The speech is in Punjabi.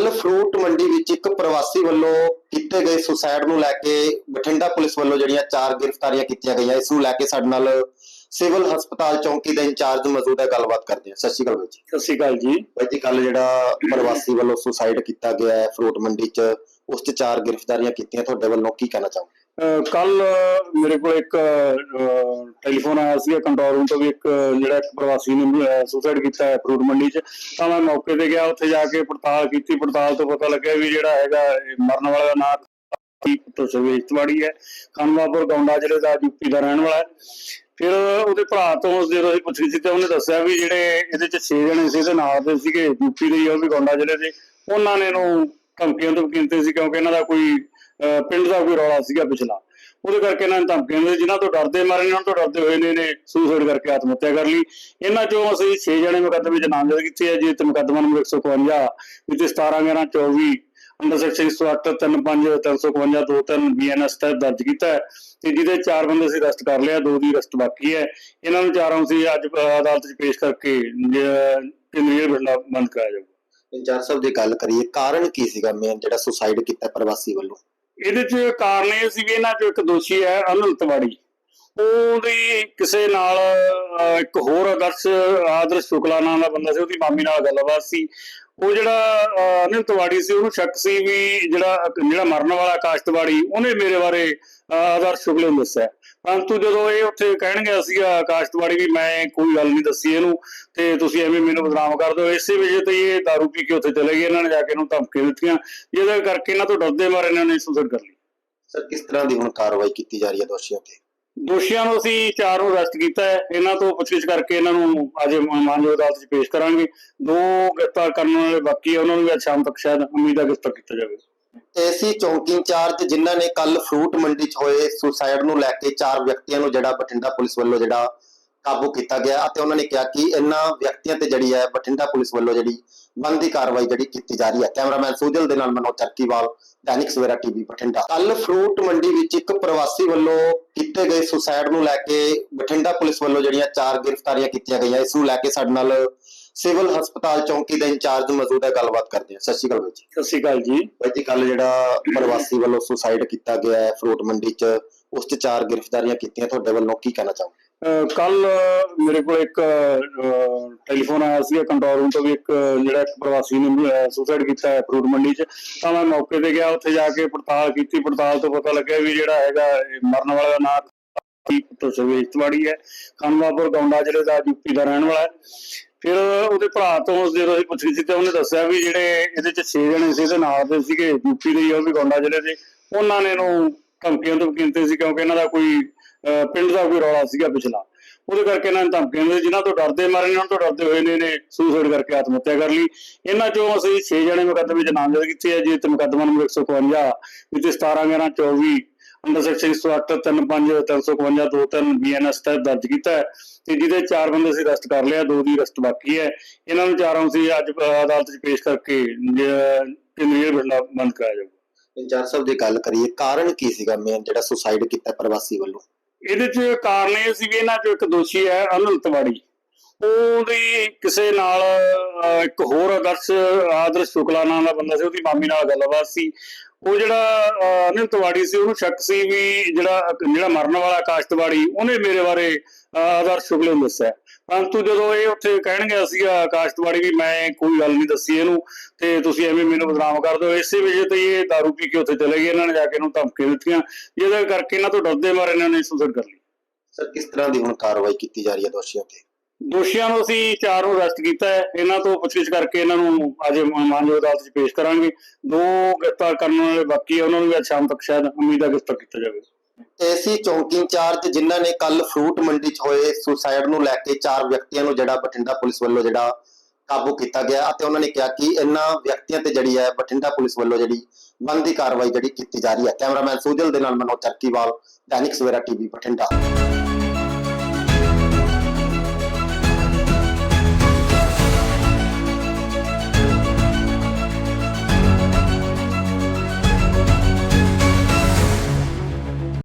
ਕੱਲ ਫਰੂਟ ਮੰਡੀ ਵਿੱਚ ਇੱਕ ਪ੍ਰਵਾਸੀ ਵੱਲੋਂ ਕੀਤੇ ਗਏ ਸੁਸਾਇਡ ਨੂੰ ਲੈ ਕੇ ਬਠਿੰਡਾ ਪੁਲਿਸ ਵੱਲੋਂ ਜਿਹੜੀਆਂ ਚਾਰ ਗ੍ਰਿਫਤਾਰੀਆਂ ਕੀਤੀਆਂ ਗਈਆਂ ਇਸ ਨੂੰ ਲੈ ਕੇ ਸਾਡੇ ਨਾਲ ਸਿਵਲ ਹਸਪਤਾਲ ਚੌਂਕੀ ਦੇ ਇੰਚਾਰਜ ਮੌਜੂਦ ਹੈ ਗੱਲਬਾਤ ਕਰਦੇ ਹਾਂ। ਸਤਿ ਸ਼੍ਰੀ ਅਕਾਲ ਬਾਈ ਜੀ। ਸਤਿ ਸ਼੍ਰੀ ਅਕਾਲ ਜੀ। ਬਾਈ ਜੀ ਕੱਲ ਜਿਹੜਾ ਪ੍ਰਵਾਸੀ ਵੱਲੋਂ ਸੁਸਾਇਡ ਕੀਤਾ ਗਿਆ ਹੈ ਫਰੂਟ ਮੰਡੀ 'ਚ ਉਸ 'ਚ ਚਾਰ ਗ੍ਰਿਫਤਾਰੀਆਂ ਕੀਤੀਆਂ ਤੁਹਾਡੇ ਵੱਲੋਂ ਕੀ ਕਹਿਣਾ ਚਾਹੋ ਕੱਲ ਮੇਰੇ ਕੋਲ ਇੱਕ ਟੈਲੀਫੋਨ ਆਇਆ ਸੀ ਕੰਟਰੋਲ ਰੂਮ ਤੋਂ ਵੀ ਇੱਕ, ਜਿਹੜਾ ਇੱਕ ਪ੍ਰਵਾਸੀ ਨੇ ਸੁਸਾਈਡ ਕੀਤਾ ਹੈ ਫਰੂਟ ਮੰਡੀ 'ਚ। ਤਾਂ ਮੈਂ ਮੌਕੇ ਤੇ ਗਿਆ, ਉੱਥੇ ਜਾ ਕੇ ਪੜਤਾਲ ਕੀਤੀ, ਪੜਤਾਲ ਤੋਂ ਪਤਾ ਲੱਗਿਆ ਵੀ ਜਿਹੜਾ ਹੈਗਾ ਮਰਨ ਵਾਲਾ ਦਾ ਨਾਮ ਪੁੱਤਰ ਸਰਵੇਸ਼ ਹੈ। ਖਾਨਵਾਪੁਰ ਗੌਂਡਾ ਜ਼ਿਲ੍ਹੇ ਦਾ ਯੂਪੀ ਦਾ ਰਹਿਣ ਵਾਲਾ ਹੈ। ਫਿਰ ਉਹਦੇ ਭਰਾ ਤੋਂ ਜਦੋਂ ਅਸੀਂ ਪੁੱਛੀ ਸੀ ਤੇ ਉਹਨੇ ਦੱਸਿਆ ਵੀ ਜਿਹੜੇ ਇਹਦੇ 'ਚ 6 ਜਣੇ ਸੀ ਤੇ ਨਾਲ ਦੇ ਸੀਗੇ ਯੂਪੀ ਦੇ ਉਹ ਵੀ ਗੌਂਡਾ ਜ਼ਿਲ੍ਹੇ ਦੇ। ਉਹਨਾਂ ਨੇ ਇਹਨੂੰ ਧਮਕੀਆਂ ਤੋਂ ਕੀਤੇ ਸੀ ਕਿਉਂਕਿ ਇਹਨਾਂ ਦਾ ਕੋਈ ਪਿੰਡ ਦਾ ਕੋਈ ਰੌਲਾ ਸੀਗਾ ਪਿਛਲਾ। ਉਹਦੇ ਕਰਕੇ ਇਹਨਾਂ ਨੇ ਧਮਕੀਆਂ ਦੇ ਜਿਨ੍ਹਾਂ ਤੋਂ ਡਰਦੇ ਮਾਰੇ ਇਹਨਾਂ ਤੋਂ ਡਰਦੇ ਹੋਏ ਨੇ, ਇਹਨੇ ਸੁਸਾਈਡ ਕਰਕੇ ਆਤਮ ਹੱਤਿਆ ਕਰ ਲਈ। ਇਹਨਾਂ ਚੋਂ ਅਸੀਂ 6 ਜਣੇ ਮੁਕੱਦਮੇ ਵਿੱਚ ਨਾਮਜ਼ਦ ਕੀਤੇ ਹੈ ਜੇ ਤੇ ਮੁਕੱਦਮਾ ਨੰਬਰ 151 ਵਿੱਚ 17 11 24 ਅੰਡਰ ਸੈਕਸ਼ਨ 108 35 352 23 ਬੀਐਨਐਸ ਤਹਿਤ ਦਰਜ ਕੀਤਾ ਤੇ ਜਿਹਦੇ ਚਾਰ ਬੰਦੇ ਅਸੀਂ ਅਰੈਸਟ ਕਰ ਲਿਆ, ਦੋ ਦੀ ਅਰੈਸਟ ਬਾਕੀ ਹੈ। ਇਹਨਾਂ ਨੂੰ ਚਾਰਾਂ ਅਸੀਂ ਅੱਜ ਅਦਾਲਤ 'ਚ ਪੇਸ਼ ਕਰਕੇ ਕਿੰਨੀ ਬੰਦਾ ਬੰਦ ਕਰਾਇਆ ਜਾਊਗਾ। ਇੰਚਾਰਜ ਸਾਹਿਬ ਦੀ ਗੱਲ ਕਰੀਏ, ਕਾਰਨ ਕੀ ਸੀਗਾ ਮੇਨ ਜਿਹੜਾ ਸੁਸਾਇਡ ਕੀਤਾ ਪ੍ਰਵਾਸੀ ਵੱਲੋਂ? ਇਹਦੇ ਚ ਕਾਰਨ ਇਹ ਸੀ ਵੀ ਇਹਨਾਂ ਚੋਂ ਇੱਕ ਦੋਸ਼ੀ ਹੈ ਅਨੰਤ ਤਿਵਾੜੀ ਉਹਦੀ ਕਿਸੇ ਨਾਲ ਇੱਕ ਹੋਰ ਆਦਰਸ਼ ਆਦਰਸ਼ ਸ਼ੁਕਲਾ ਨਾਮ ਦਾ ਬੰਦਾ ਸੀ, ਉਹਦੀ ਮਾਮੀ ਨਾਲ ਗੱਲਬਾਤ ਸੀ। ਉਹ ਜਿਹੜਾ ਅਹ, ਤਿਵਾੜੀ ਸੀ ਉਹਨੂੰ ਸ਼ੱਕ ਸੀ ਵੀ ਜਿਹੜਾ ਜਿਹੜਾ ਮਰਨ ਵਾਲਾ ਆਕਾਸ਼ ਤਿਵਾੜੀ ਉਹਨੇ ਮੇਰੇ ਬਾਰੇ ਅਹ, ਆਦਰਸ਼ ਨੂੰ ਦੱਸਿਆ। ਪਰੰਤੂ ਜਦੋਂ ਇਹ ਉੱਥੇ ਕਹਿਣ ਗਿਆ ਸੀਗਾ ਆਕਾਸ਼ ਤਿਵਾੜੀ ਵੀ ਮੈਂ ਕੋਈ ਗੱਲ ਨਹੀਂ ਦੱਸੀ ਇਹਨੂੰ ਤੇ ਤੁਸੀਂ ਐਵੇਂ ਮੈਨੂੰ ਬਦਨਾਮ ਕਰ ਦਿਓ। ਇਸੇ ਵਜ੍ਹਾ ਤੇ ਇਹ ਦਾਰੂ ਪੀ ਕੇ ਉੱਥੇ ਚਲੇ ਗਏ ਇਹਨਾਂ ਨੇ ਜਾ ਕੇ ਇਹਨੂੰ ਧਮਕੀ ਦਿੱਤੀਆਂ ਜਿਹਦੇ ਕਰਕੇ ਇਹਨਾਂ ਤੋਂ ਡਰਦੇ ਮਾਰੇ ਇਹਨਾਂ ਨੇ ਸੁਸਾਈਡ ਕਰ ਲਈ। ਸਰ ਕਿਸ ਤਰ੍ਹਾਂ ਦੀ ਹੁਣ ਕਾਰਵਾਈ ਕੀਤੀ ਜਾ ਰਹੀ ਹੈ ਦੋਸ਼ੀਆਂ ਤੇ? ਦੋਸ਼ੀਆਂ ਨੂੰ ਅਸੀਂ ਚਾਰ ਨੂੰ ਅਰੈਸਟ ਕੀਤਾ ਹੈ। ਇਹਨਾਂ ਤੋਂ ਪੁੱਛਗਿੱਛ ਕਰਕੇ ਇਹਨਾਂ ਨੂੰ ਅੱਜ ਮਾਨਯੋਗ ਅਦਾਲਤ 'ਚ ਪੇਸ਼ ਕਰਾਂਗੇ। ਦੋ ਗ੍ਰਿਫਤਾਰ ਕਰਨ ਵਾਲੇ ਬਾਕੀ ਉਹਨਾਂ ਨੂੰ ਵੀ ਅੱਜ ਸ਼ਾਮ ਤੱਕ ਸ਼ਾਇਦ ਉਮੀਦ ਹੈ ਗ੍ਰਿਫਤਾਰ ਕੀਤਾ ਜਾਵੇ। ਏਸੀ ਚੌਂਕੀ ਇੰਚਾਰਜ ਜਿਨ੍ਹਾਂ ਨੇ ਕੱਲ ਫਰੂਟ ਮੰਡੀ 'ਚ ਹੋਏ ਸੁਸਾਇਡ ਨੂੰ ਲੈ ਕੇ ਚਾਰ ਵਿਅਕਤੀਆਂ ਨੂੰ ਜਿਹੜਾ ਬਠਿੰਡਾ ਪੁਲਿਸ ਵੱਲੋਂ ਜਿਹੜਾ ਕਾਬੂ ਕੀਤਾ ਗਿਆ ਅਤੇ ਉਹਨਾਂ ਨੇ ਕਿਹਾ ਕਿ ਇਹਨਾਂ ਵਿਅਕਤੀਆਂ ਤੇ ਜਿਹੜੀ ਹੈ ਬਠਿੰਡਾ ਪੁਲਿਸ ਵੱਲੋਂ ਜਿਹੜੀ ਬੰਦੀ ਕਾਰਵਾਈ ਜਿਹੜੀ ਕੀਤੀ ਜਾ ਰਹੀ ਹੈ। ਕੈਮਰਾਮੈਨ ਸੂਜਲ ਦੇ ਨਾਲ ਮਨੋਜ ਚਰਕੀਵਾਲ ਦੈਨਿਕ ਸਵੇਰਾ ਟੀਵੀ ਬਠਿੰਡਾ। ਕੱਲ ਫਰੂਟ ਮੰਡੀ ਵਿੱਚ ਇੱਕ ਪ੍ਰਵਾਸੀ ਵੱਲੋਂ ਕੀਤੇ ਗਏ ਸੁਸਾਇਡ ਨੂੰ ਲੈ ਕੇ ਬਠਿੰਡਾ ਪੁਲਿਸ ਵੱਲੋਂ ਜਿਹੜੀਆਂ ਚਾਰ ਗ੍ਰਿਫਤਾਰੀਆਂ ਕੀਤੀਆਂ ਗਈਆਂ ਇਸ ਨੂੰ ਲੈ ਕੇ ਸਾਡੇ ਨਾਲ ਸਿਵਲ ਹਸਪਤਾਲ ਚੌਂਕੀ ਦੇ ਇੰਚਾਰਜ ਮੌਜੂਦ ਹੈ। ਗੱਲਬਾਤ ਕਰਦੇ ਹਾਂ। ਸਤਿ ਸ਼੍ਰੀ ਅਕਾਲ ਬਾਈ ਜੀ। ਸਤਿ ਸ਼੍ਰੀ ਅਕਾਲ ਜੀ। ਬਾਈ ਜੀ ਕੱਲ ਜਿਹੜਾ ਪ੍ਰਵਾਸੀ ਵੱਲੋਂ ਸੁਸਾਇਡ ਕੀਤਾ ਗਿਆ ਹੈ ਫਰੂਟ ਮੰਡੀ 'ਚ ਉਸ 'ਚ ਚਾਰ ਗ੍ਰਿਫਤਾਰੀਆਂ ਕੀਤੀਆਂ। ਤੁਹਾਡੇ ਵੱਲੋਂ ਕੀ ਕਹਿਣਾ ਚਾਹੋ ਕੱਲ ਮੇਰੇ ਕੋਲ ਇੱਕ ਟੈਲੀਫੋਨ ਆਇਆ ਸੀ ਕੰਟਰੋਲ ਰੂਮ ਤੋਂ ਵੀ ਇੱਕ ਜਿਹੜਾ ਇੱਕ ਪ੍ਰਵਾਸੀ ਨੇ ਸੁਸਾਈਡ ਕੀਤਾ ਹੈ ਫਰੂਟ ਮੰਡੀ 'ਚ। ਤਾਂ ਮੈਂ ਮੌਕੇ ਤੇ ਗਿਆ ਉੱਥੇ ਜਾ ਕੇ ਪੜਤਾਲ ਕੀਤੀ ਪੜਤਾਲ ਤੋਂ ਪਤਾ ਲੱਗਿਆ ਵੀ ਜਿਹੜਾ ਹੈਗਾ ਮਰਨ ਵਾਲਾ ਦਾ ਨਾਮ ਪੁੱਤਰ ਸਰਵੇਸ਼ ਹੈ। ਖਾਨਵਾਪੁਰ ਗੌਂਡਾ ਜ਼ਿਲ੍ਹੇ ਦਾ ਯੂਪੀ ਦਾ ਰਹਿਣ ਵਾਲਾ ਹੈ। ਫਿਰ ਉਹਦੇ ਭਰਾ ਤੋਂ ਜਦੋਂ ਅਸੀਂ ਪੁੱਛੀ ਸੀ ਤੇ ਉਹਨੇ ਦੱਸਿਆ ਵੀ ਜਿਹੜੇ ਇਹਦੇ ਚ 6 ਜਣੇ ਸੀ ਤੇ ਨਾਲ ਦੇ ਸੀਗੇ ਯੂਪੀ ਦੇ ਹੀ, ਉਹ ਵੀ ਗੌਂਡਾ ਜ਼ਿਲ੍ਹੇ ਦੇ। ਉਹਨਾਂ ਨੇ ਇਹਨੂੰ ਧਮਕੀਆਂ ਤੋਂ ਕੀਤੇ ਸੀ ਕਿਉਂਕਿ ਇਹਨਾਂ ਦਾ ਕੋਈ ਪਿੰਡ ਦਾ ਕੋਈ ਰੌਲਾ ਸੀਗਾ ਪਿਛਲਾ। ਉਹਦੇ ਕਰਕੇ ਇਹਨਾਂ ਨੇ ਧਮਕੀਆਂ ਦੇ ਜਿਨ੍ਹਾਂ ਤੋਂ ਡਰਦੇ ਮਾਰੇ ਇਹਨਾਂ ਤੋਂ ਡਰਦੇ ਹੋਏ ਨੇ, ਇਹਨੇ ਸੁਸਾਈਡ ਕਰਕੇ ਆਤਮ ਹੱਤਿਆ ਕਰ ਲਈ। ਇਹਨਾਂ ਚੋਂ ਅਸੀਂ 6 ਜਣੇ ਮੁਕੱਦਮੇ ਵਿੱਚ ਨਾਮਜ਼ਦ ਕੀਤੇ ਹੈ ਜੇ ਤੇ ਮੁਕੱਦਮਾ ਨੰਬਰ 151 ਵਿੱਚ 17 11 24 ਅੰਡਰ ਸੈਕਸ਼ਨ 108 35 352 23 ਬੀਐਨਐਸ ਤਹਿਤ ਦਰਜ ਕੀਤਾ ਹੈ। ਤੇ ਜਿਹਦੇ ਚਾਰ ਬੰਦੇ ਅਸੀਂ ਅਰੈਸਟ ਕਰ ਲਿਆ, ਦੋ ਦੀ ਅਰੈਸਟ ਬਾਕੀ ਹੈ। ਇਹਨਾਂ ਨੂੰ ਚਾਰਾਂ ਅਸੀਂ ਅੱਜ ਅਦਾਲਤ 'ਚ ਪੇਸ਼ ਕਰਕੇ ਕਿੰਨੀ ਬੰਦਾ ਬੰਦ ਕਰਾਇਆ ਜਾਊਗਾ। ਇੰਚਾਰਜ ਸਾਹਿਬ ਦੀ ਗੱਲ ਕਰੀਏ, ਕਾਰਨ ਕੀ ਸੀਗਾ ਮੇਨ ਜਿਹੜਾ ਸੁਸਾਇਡ ਕੀਤਾ ਪ੍ਰਵਾਸੀ ਵੱਲੋਂ? ਇਹਦੇ ਚ ਕਾਰਨ ਇਹ ਸੀ ਵੀ ਇਹਨਾਂ ਚੋਂ ਇੱਕ ਦੋਸ਼ੀ ਹੈ ਅਨੰਤ ਤਿਵਾੜੀ। ਉਹਦੀ ਕਿਸੇ ਨਾਲ ਇੱਕ ਹੋਰ ਆਦਰਸ਼ ਆਦਰਸ਼ ਸ਼ੁਕਲਾ ਨਾਮ ਦਾ ਬੰਦਾ ਸੀ, ਉਹਦੀ ਮਾਮੀ ਨਾਲ ਗੱਲਬਾਤ ਸੀ। ਉਹ ਜਿਹੜਾ ਅਹ, ਤਿਵਾੜੀ ਸੀ ਉਹਨੂੰ ਸ਼ੱਕ ਸੀ ਵੀ ਜਿਹੜਾ ਜਿਹੜਾ ਮਰਨ ਵਾਲਾ ਆਕਾਸ਼ ਤਿਵਾੜੀ ਉਹਨੇ ਮੇਰੇ ਬਾਰੇ ਅਹ, ਆਦਰਸ਼ ਨੂੰ ਦੱਸਿਆ। ਪਰੰਤੂ ਜਦੋਂ ਇਹ ਉੱਥੇ ਕਹਿਣ ਗਿਆ ਸੀਗਾ ਆਕਾਸ਼ ਤਿਵਾੜੀ ਵੀ ਮੈਂ ਕੋਈ ਗੱਲ ਨਹੀਂ ਦੱਸੀ ਇਹਨੂੰ ਤੇ ਤੁਸੀਂ ਐਵੇਂ ਮੈਨੂੰ ਬਦਨਾਮ ਕਰ ਦਿਓ। ਇਸੇ ਵਜ੍ਹਾ ਤੇ ਇਹ ਦਾਰੂ ਪੀ ਕੇ ਉੱਥੇ ਚਲੇ ਗਏ ਇਹਨਾਂ ਨੇ ਜਾ ਕੇ ਇਹਨੂੰ ਧਮਕੀ ਦਿੱਤੀਆਂ ਜਿਹਦੇ ਕਰਕੇ ਇਹਨਾਂ ਤੋਂ ਡਰਦੇ ਮਾਰੇ ਇਹਨਾਂ ਨੇ ਸੁਸਾਈਡ ਕਰ ਲਈ। ਸਰ ਕਿਸ ਤਰ੍ਹਾਂ ਦੀ ਹੁਣ ਕਾਰਵਾਈ ਕੀਤੀ ਜਾ ਰਹੀ ਹੈ ਦੋਸ਼ੀਆਂ ਤੇ? ਦੋਸ਼ੀਆਂ ਨੂੰ ਅਸੀਂ ਚਾਰ ਨੂੰ ਅਰੈਸਟ ਕੀਤਾ ਹੈ। ਇਹਨਾਂ ਤੋਂ ਪੁੱਛਗਿੱਛ ਕਰਕੇ ਇਹਨਾਂ ਨੂੰ ਅੱਜ ਮਾਨਯੋਗ ਅਦਾਲਤ 'ਚ ਪੇਸ਼ ਕਰਾਂਗੇ। ਦੋ ਗ੍ਰਿਫਤਾਰ ਕਰਨ ਵਾਲੇ ਬਾਕੀ ਉਹਨਾਂ ਨੂੰ ਅੱਜ ਸ਼ਾਮ ਤੱਕ ਸ਼ਾਇਦ ਉਮੀਦ ਹੈ ਗ੍ਰਿਫਤਾਰ ਕੀਤਾ ਜਾਵੇ। ਏਸੀ ਚੌਂਕੀ ਇੰਚਾਰਜ ਜਿਨ੍ਹਾਂ ਨੇ ਕੱਲ ਫਰੂਟ ਮੰਡੀ 'ਚ ਹੋਏ ਸੁਸਾਇਡ ਨੂੰ ਲੈ ਕੇ ਚਾਰ ਵਿਅਕਤੀਆਂ ਨੂੰ ਜਿਹੜਾ ਬਠਿੰਡਾ ਪੁਲਿਸ ਵੱਲੋਂ ਜਿਹੜਾ ਕਾਬੂ ਕੀਤਾ ਗਿਆ ਅਤੇ ਉਹਨਾਂ ਨੇ ਕਿਹਾ ਕਿ ਇਹਨਾਂ ਵਿਅਕਤੀਆਂ ਤੇ ਜਿਹੜੀ ਹੈ ਬਠਿੰਡਾ ਪੁਲਿਸ ਵੱਲੋਂ ਜਿਹੜੀ ਬੰਦੀ ਕਾਰਵਾਈ ਜਿਹੜੀ ਕੀਤੀ ਜਾ ਰਹੀ ਹੈ। ਕੈਮਰਾਮੈਨ ਸੂਜਲ ਦੇ ਨਾਲ ਮਨੋਜ ਚਰਕੀਵਾਲ ਦੈਨਿਕ ਸਵੇਰਾ ਟੀਵੀ, ਬਠਿੰਡਾ।